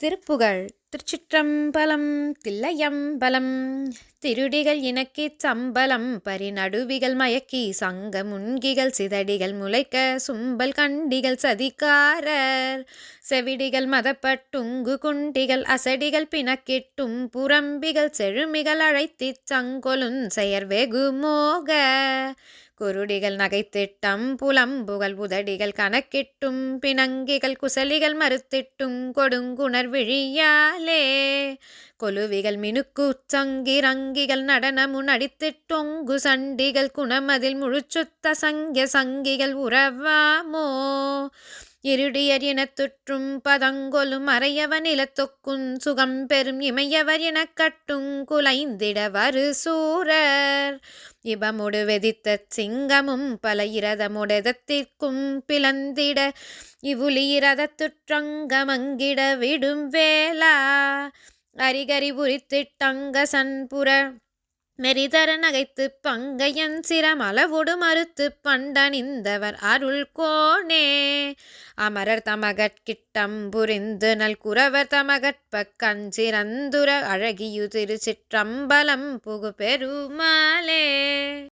திருப்புகழ் திருச்சிற்றம்பலம் தில்லையம்பலம் திருடிகள் இணக்கி சம்பலம் பரிநடுவிகள் மயக்கி சங்க முன்கிகள் சிதடிகள் முளைக்க சும்பல் கண்டிகள் சதிகாரர் செவிடிகள் மதப்பட்டுங்கு குண்டிகள் அசடிகள் பிணக்கிட்டும் புறம்பிகள் செழுமிகள் அழைத்தி சங்கொலுன் செயற் வெகு மோக. குருடிகள் நகைத்திட்டம் புலம்புகள் உதடிகள் கணக்கிட்டும் பிணங்கிகள் குசலிகள் மறுத்திட்டும் கொடுங்குணர் விழியாலே கொலுவிகள் மினுக்குச் சங்கிரங்கிகள் நடனமு நடித்திட்டொங்கு சண்டிகள் குணமதில் முழுச்சுத்த சங்கிய சங்கிகள் உறவாமோ. இருடியர் எனத் துற்றும் பதங்கொலும் அறையவன் இலத்தொக்குன் சுகம் பெறும் இமையவர் எனக் கட்டுங் குலைந்திட வரு சூரர். இபமுடு வெதித்த சிங்கமும் பல இரதமுடதத்திற்கும் பிளந்திட இவுளி இரதத்துற்றங்கமங்கிட விடும் வேளா அரிகரி புரித்திட்டங்க சண்புற மெரிதர நகைத்து பங்கையன் சிரமளவுடு மறுத்து பண்டனிந்தவர் அருள் கோணே அமரர் தமகட்கிட்டம் புரிந்து நல் குறவர் தமகற்ப கஞ்சிரந்துர அழகியு திருச்சிற்றம்பலம் புகு பெருமாளே